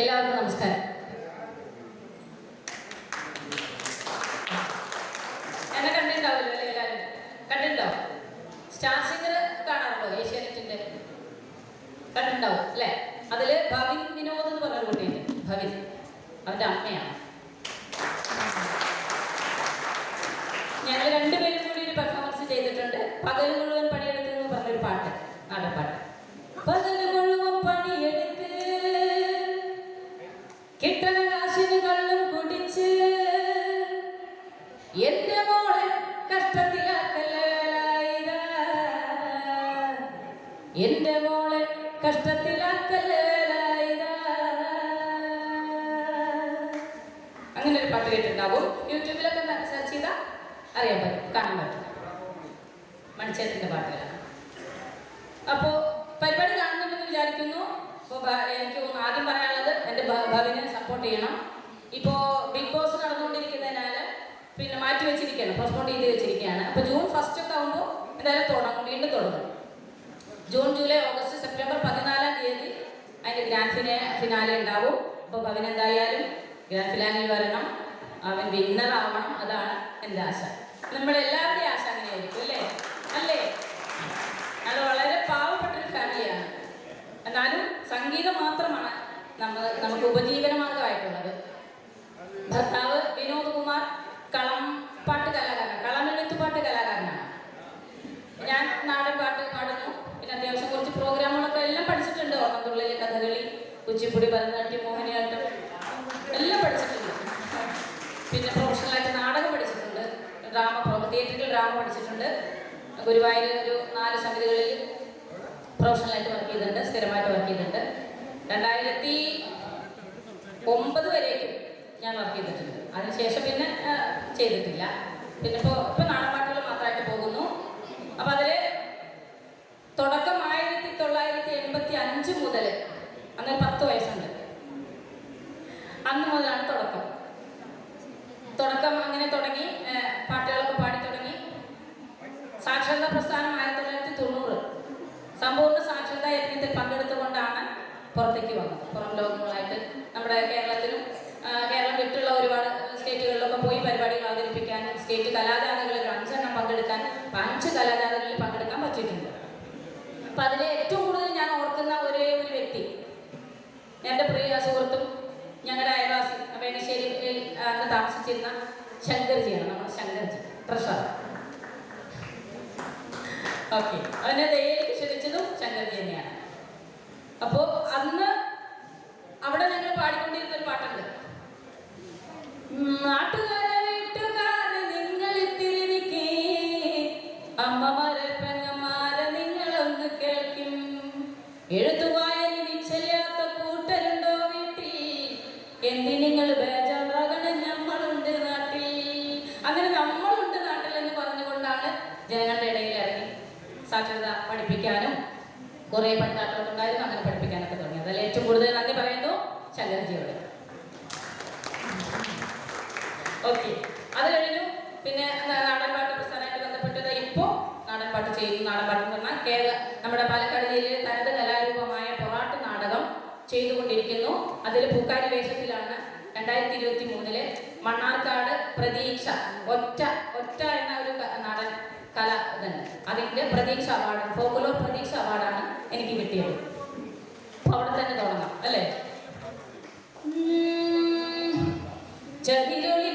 എല്ലാവർക്കും നമസ്കാരം. എന്നെ കണ്ടിട്ടുണ്ടാവില്ല അല്ലേ എല്ലാവരും കണ്ടിട്ടുണ്ടോ? സ്റ്റാർ സിംഗർ കാണാറുണ്ടോ? ഏഷ്യാനെറ്റിന്റെ? കണ്ടിട്ടുണ്ടാവും അല്ലേ? അതിൽ ഭവിൻ വിനോദ് എന്ന് പറഞ്ഞ ഒരു കുട്ടിയുണ്ട്. ഭവിൻ. അവന്റെ അമ്മയാണ്. ഞങ്ങൾ രണ്ടുപേരും കൂടി ഒരു പെർഫോമൻസ് ചെയ്തിട്ടുണ്ട്. പകൽ മുഴുവൻ അങ്ങനെ ഒരു പാട്ട് കേട്ടിട്ടുണ്ടാവും. യൂട്യൂബിലൊക്കെ സെർച്ച് ചെയ്താൽ അറിയാൻ പറ്റും കാണാൻ പറ്റും. മണിച്ചേട്ടന്റെ പാട്ടുകളാണ്. അപ്പോൾ പരിപാടി കാണുന്നുണ്ടെന്ന് വിചാരിക്കുന്നു. ഇപ്പോൾ എനിക്ക് ആദ്യം പറയാനുള്ളത് എന്റെ ഭവിനെ സപ്പോർട്ട് ചെയ്യണം. ഇപ്പോൾ ബിഗ് ബോസ് നടന്നുകൊണ്ടിരിക്കുന്നതിനാൽ പിന്നെ മാറ്റി വെച്ചിരിക്കുകയാണ് പോസ്റ്റ്പോൺ ചെയ്ത് വെച്ചിരിക്കുകയാണ്. അപ്പോൾ ജൂൺ ഫസ്റ്റ് ഒക്കെ ആകുമ്പോൾ എന്തായാലും തുടങ്ങും വീണ്ടും തുടങ്ങും. ജൂൺ ജൂലൈ ഓഗസ്റ്റ് സെപ്റ്റംബർ പതിനാലാം തീയതി അതിന്റെ ഗ്രാൻഡ് ഫിനെ ഫിനാലെ ഉണ്ടാവും. അപ്പോൾ ഭവൻ എന്തായാലും ഗ്രാൻഡ് ഫിനാലിൽ വരണം. അവൻ വിന്നർ ആവണം. അതാണ് എന്റെ ആശ. നമ്മളെല്ലാവരുടെയും ആശ അങ്ങനെയായിരിക്കും അല്ലേ? അല്ലേ? അത് വളരെ പാവപ്പെട്ടൊരു ഫാമിലിയാണ് എന്നാലും സംഗീതം മാത്രമാണ് നമ്മൾ നമുക്ക് ഉപജീവന മാർഗമായിട്ടുള്ളത്. ഭർത്താവ് വിനോദ് കുമാർ കളം പാട്ട് കലാകാരനാണ് കളമെഴുത്തുപാട്ട് കലാകാരനാണ്. ഞാൻ നാടൻ പാട്ട് പാടുന്നു. പിന്നെ അത്യാവശ്യം കുറച്ച് പ്രോഗ്രാമുകളൊക്കെ എല്ലാം പഠിച്ചിട്ടുണ്ട്. ഓർമ്മത്തുള്ളിൽ കഥകളി കുച്ചിപ്പുടി ഭരതനാട്യം മോഹിനിയാട്ടം എല്ലാം പഠിച്ചിട്ടുണ്ട്. പിന്നെ പ്രൊഫഷണലായിട്ട് നാടകം പഠിച്ചിട്ടുണ്ട്. ഡ്രാമ തിയേറ്ററിൽ ഡ്രാമ പഠിച്ചിട്ടുണ്ട്. ഗുരുവായൂർ ഒരു നാല് സമിതികളിൽ പ്രൊഫഷണലായിട്ട് വർക്ക് ചെയ്തിട്ടുണ്ട് സ്ഥിരമായിട്ട് വർക്ക് ചെയ്തിട്ടുണ്ട്. രണ്ടായിരത്തി ഒമ്പത് വരെയൊക്കെ ഞാൻ വർക്ക് ചെയ്തിട്ടുണ്ട്. അതിനുശേഷം പിന്നെ ചെയ്തിട്ടില്ല. പിന്നെ ഇപ്പോൾ ഇപ്പോൾ നാടൻപാട്ടുകൾ മാത്രമായിട്ട് പോകുന്നു. അപ്പോൾ അതിൽ അപ്പം അതിൽ ഏറ്റവും കൂടുതൽ ഞാൻ ഓർക്കുന്ന ഒരേ ഒരു വ്യക്തി. എന്റെ പ്രിയ സുഹൃത്തും ഞങ്ങളുടെ അയൽവാസി വേണശ്ശേരിയിൽ അന്ന് താമസിച്ചിരുന്ന ശങ്കർജിയാണ് നമ്മുടെ ശങ്കർജി പ്രസാദ്. ഓക്കെ. ദയയിലേക്ക് ജനങ്ങളുടെ ഇടയിൽ ഇറങ്ങി സാക്ഷരത പഠിപ്പിക്കാനും കുറേ പഠിതാക്കളൊക്കെ ഉണ്ടായിരുന്നു അങ്ങനെ പഠിപ്പിക്കാനൊക്കെ തുടങ്ങി. അതല്ല ഏറ്റവും കൂടുതൽ നന്ദി പറയുന്നു ശങ്കരജിയോട്. ഓക്കെ. അത് കഴിഞ്ഞു. പിന്നെ നാടൻപാട്ട് പ്രസ്ഥാനമായിട്ട് ബന്ധപ്പെട്ടത് ഇപ്പോൾ നാടൻപാട്ട് ചെയ്യുന്നു നാടൻപാട്ട് എന്ന് പറഞ്ഞാൽ കേരള നമ്മുടെ പാലക്കാട് ജില്ലയിലെ തനത് കലാരൂപമായ പൊറാട്ട് നാടകം ചെയ്തുകൊണ്ടിരിക്കുന്നു. അതിൽ പൂക്കാരി വേഷത്തിലാണ് രണ്ടായിരത്തി ഇരുപത്തി മൂന്നിൽ മണ്ണാർക്കാട് പ്രതീക്ഷ ഒറ്റ ഒറ്റ എന്ന ഒരു ക- നാടൻ കല അതിന്റെ പ്രതീക്ഷ അവാർഡ് ഫോക്കുലോ പ്രതീക്ഷ അവാർഡാണ് എനിക്ക് കിട്ടിയത് അപ്പോൾ അവിടെ തന്നെ തുടങ്ങാം അല്ലേ. ചതിരൊളി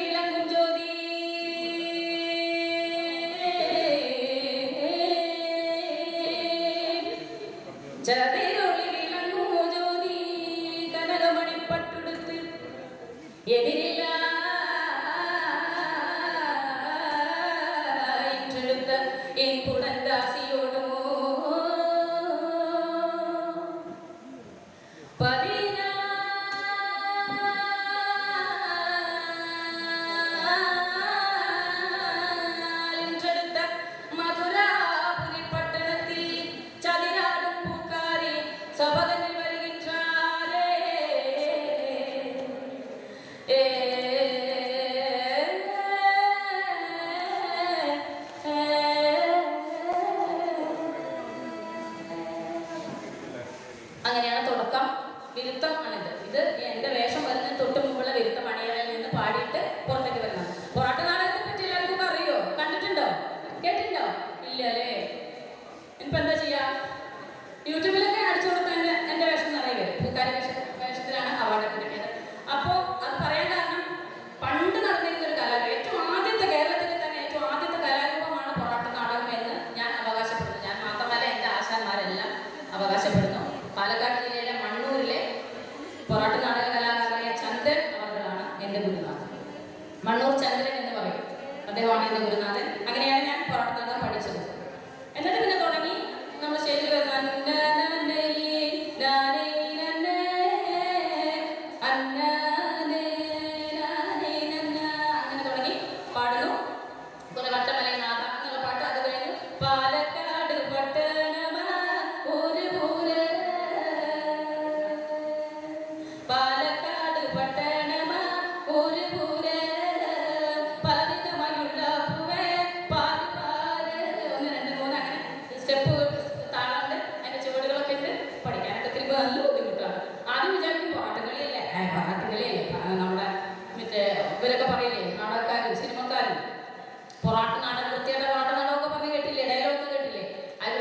ഇപ്പൊ എന്താ ചെയ്യാ? യൂട്യൂബിലൊക്കെ അടിച്ചു കൊടുത്താൽ എന്റെ വേഷം നിറയെ വരും. പൂക്കാരി വേഷം വേഷത്തിലാണ് അവാർഡ് കിട്ടിയത് അപ്പോ അത് പറയാൻ കാരണം പണ്ട് നടന്നിരുന്ന ഒരു കലാരൂപം ഏറ്റവും ആദ്യത്തെ കേരളത്തിലെ തന്നെ ഏറ്റവും ആദ്യത്തെ കലാരൂപമാണ് പൊറാട്ട് നാടകം എന്ന് ഞാൻ അവകാശപ്പെടുന്നു. ഞാൻ മാത്രമല്ല എന്റെ ആശാന്മാരെല്ലാം അവകാശപ്പെടുന്നു. പാലക്കാട് ജില്ലയിലെ മണ്ണൂരിലെ പൊറാട്ട് നാടക കലാകാരനായ ചന്ദ്രൻ അവർകളാണ് എന്റെ ഗുരുനാഥൻ. മണ്ണൂർ ചന്ദ്രൻ എന്ന് പറയും. അദ്ദേഹമാണ് എന്റെ ഗുരുനാഥൻ.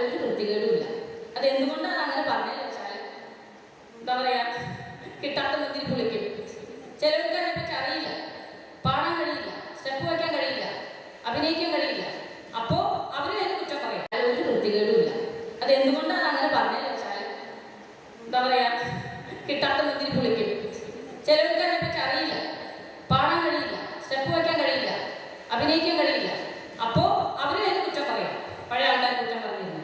അതിൽ ഒരു വൃത്തികേടും ഇല്ല അത് എന്തുകൊണ്ടാണ് അങ്ങനെ പറഞ്ഞത് വെച്ചാൽ എന്താ പറയാ കിട്ടാത്ത മുന്തിരി പുളിക്കും. ചിലർക്ക് അതിനെപ്പറ്റി അറിയില്ല. പാടാൻ കഴിയില്ല. സ്റ്റെപ്പ് വയ്ക്കാൻ കഴിയില്ല. അഭിനയിക്കാൻ കഴിയില്ല. അപ്പോ അവർ അതിനെ കുറ്റം പറയും. അതിൽ ഒരു വൃത്തികേടും ഇല്ല അത് എന്തുകൊണ്ടാണ് അങ്ങനെ പറഞ്ഞത് വെച്ചാൽ എന്താ പറയാ കിട്ടാത്ത മുന്തിരി പുളിക്കും. ചിലർക്ക് അതിനെപ്പറ്റി അറിയില്ല. പാടാൻ കഴിയില്ല. സ്റ്റെപ്പ് വയ്ക്കാൻ കഴിയില്ല. അഭിനയിക്കാൻ കഴിയില്ല അപ്പോ അവരും അതിനെ കുറ്റം പറയാം പഴയ ആൾക്കാർ കുറ്റം പറഞ്ഞിരുന്നു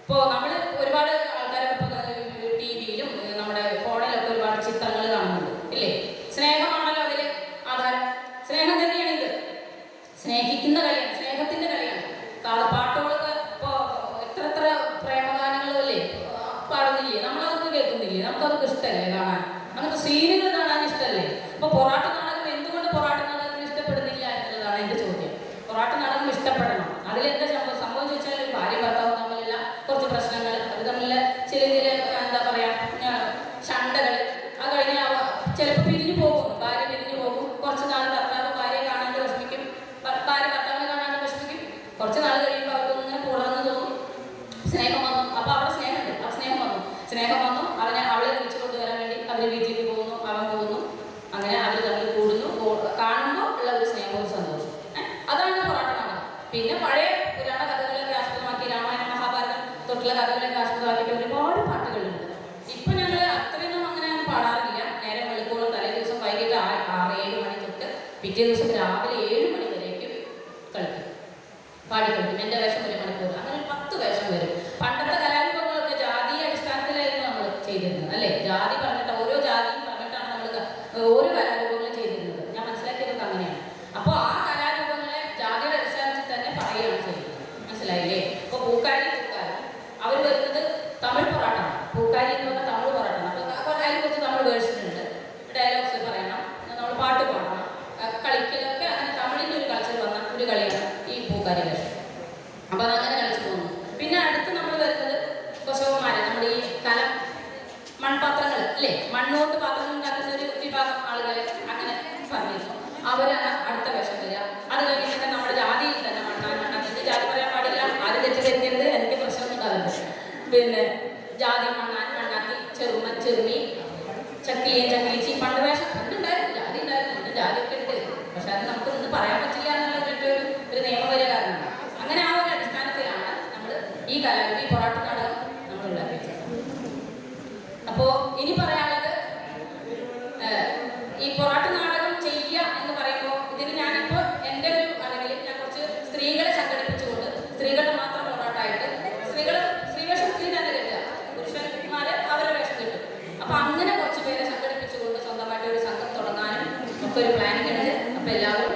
ഇപ്പോൾ നമ്മൾ ഒരുപാട് ആൾക്കാരൊക്കെ ഇപ്പോൾ ടി വിയിലും നമ്മുടെ ഫോണിലൊക്കെ ഒരുപാട് ചിത്രങ്ങൾ കാണുന്നുണ്ട് ഇല്ലേ സ്നേഹമാണല്ലോ അതിൽ ആധാരം സ്നേഹം തന്നെയാണ് ഇത് സ്നേഹിക്കുന്ന കളിയാണ് സ്നേഹത്തിന്റെ കളിയാണ്. പാട്ടുകളൊക്കെ ഇപ്പോൾ എത്ര എത്ര പ്രേമഗാനങ്ങളല്ലേ പാടുന്നില്ലേ? നമ്മളതൊന്നും കേൾക്കുന്നില്ലേ? നമുക്കതൊക്കെ ഇഷ്ടമല്ലേ കാണാൻ? അങ്ങനത്തെ സീനുകൾ കാണാൻ ഇഷ്ടമല്ലേ അപ്പോൾ പൊറാട്ട് നാടകം എന്തുകൊണ്ട് പൊറാട്ട് നാടകത്തിന് ഇഷ്ടപ്പെടുന്നില്ല എന്നുള്ളതാണ് എന്റെ ചോദ്യം. പൊറാട്ട് നാടകം ഇഷ്ടപ്പെടണം. സ്നേഹം വന്നു അപ്പൊ അവിടെ സ്നേഹമുണ്ട്. അവിടെ സ്നേഹം വന്നു സ്നേഹം വന്നു അവനെ അവളെ വിളിച്ചു കൊണ്ടുവരാൻ വേണ്ടി അവർ വീട്ടിലേക്ക് പോകുന്നു അവൻ പോകുന്നു. അങ്ങനെ അവർ തമ്മിൽ കൂടുന്നു. കാണുമ്പോൾ ഉള്ള ഒരു സ്നേഹവും സന്തോഷവും. അതാണ് നാടകം പിന്നെ പഴയ പുരാണ കഥകളൊക്കെ ആസ്പദമാക്കി രാമായണ മഹാഭാരതം തൊട്ടുള്ള കഥകളൊക്കെ ആസ്പദമാക്കിയിട്ട് ഒരുപാട് പാട്ടുകളുണ്ട്. ഇപ്പൊ ഞങ്ങൾ അത്രയൊന്നും അങ്ങനെ പാടാറില്ല. നേരെ വെളുക്കോളം തലേ ദിവസം വൈകിട്ട് ആറ് ഏഴ് മണി തൊട്ട് പിറ്റേ ദിവസം രാവിലെ ഏഴ് മണി വരേക്കും കളിക്കും. പാടി കളിക്കും എന്റെ വേഷം ഒരു മണിക്കൂർ അങ്ങനെ ഒരു പത്ത് വേഷം വരും പണ്ടത്തെ കലാരൂപങ്ങളൊക്കെ ജാതീയ അടിസ്ഥാനത്തിലായിരുന്നു നമ്മൾ ചെയ്തിരുന്നത് അല്ലേ ജാതി പറഞ്ഞിട്ട് ഓരോ ജാതിയും പറഞ്ഞിട്ടാണ് നമ്മൾ ഓരോ കലാരൂപങ്ങളും ചെയ്തിരുന്നത് ഞാൻ മനസ്സിലാക്കിയതൊക്കെ അങ്ങനെയാണ് അപ്പോൾ ആ കലാരൂപങ്ങളെ ജാതിയുടെ അടിസ്ഥാനത്തിൽ തന്നെ പറയുകയാണ് ചെയ്യുന്നത് മനസ്സിലായില്ലേ ഇപ്പോൾ പൂക്കാരി പൂക്കാരി അവർ വരുന്നത് തമിഴ് പൊറാട്ടാണ് പൂക്കാരി എന്ന് പറഞ്ഞാൽ തമിഴ് പൊറാട്ടാണ് അപ്പോൾ അതിനെ കുറിച്ച് നമ്മൾ വേഴ്സിട്ടുണ്ട് ഡയലോഗ്സ് പറയണം നമ്മൾ പാട്ട് പാടണം ആ, കളിക്കലൊക്കെ അങ്ങനെ തമിഴിന്റെ ഒരു കൾച്ചർ വന്ന ഒരു കളിയാണ് ഈ പൂക്കാരി വേഷം അപ്പൊ അതങ്ങനെ കളിച്ചു പോകുന്നു. പിന്നെ അടുത്ത് നമ്മൾ വരുന്നത് കൊശവന്മാര് നമ്മുടെ ഈ കലം മൺപാത്രങ്ങൾ അല്ലേ? മണ്ണുകൊണ്ട് പാത്രങ്ങൾ ഉണ്ടാക്കുന്ന ഒരു വിഭാഗം ആളുകളെ അങ്ങനെ പറഞ്ഞിരുന്നു. അവരാണ് അടുത്ത വേഷം വരിക. അത് കഴിഞ്ഞിട്ട് നമ്മുടെ ജാതിയിൽ തന്നെ മണ്ണാൻ മണ്ണാൻ. ജാതി പറയാൻ പാടില്ല. ആരും തെറ്റിദ്ധരിക്കരുത്. എനിക്ക് പ്രശ്നം ഉണ്ടാവില്ല പിന്നെ ജാതി മണ്ണാൻ മണ്ണാക്കി ചെറുമ ചെറുമി ഇനി പറയാനുള്ളത് ഈ പൊറാട്ട് നാടകം ചെയ്യുക എന്ന് പറയുമ്പോൾ ഇതിന് ഞാനിപ്പോൾ എന്റെ ഒരു അല്ലെങ്കിൽ ഞാൻ കുറച്ച് സ്ത്രീകളെ സംഘടിപ്പിച്ചുകൊണ്ട് സ്ത്രീകളുടെ മാത്രം പൊറാട്ടായിട്ട് സ്ത്രീകൾ സ്ത്രീ വേഷം സ്ത്രീ തന്നെ കിട്ടുക. പുരുഷന്മാരെ അവരുടെ വേഷം കിട്ടും. അപ്പൊ അങ്ങനെ കുറച്ച് പേരെ സംഘടിപ്പിച്ചുകൊണ്ട് സ്വന്തമായിട്ട് ഒരു സംഘം തുടങ്ങാനും ഒക്കെ ഒരു പ്ലാനിങ് ഉണ്ട് അപ്പൊ എല്ലാവരും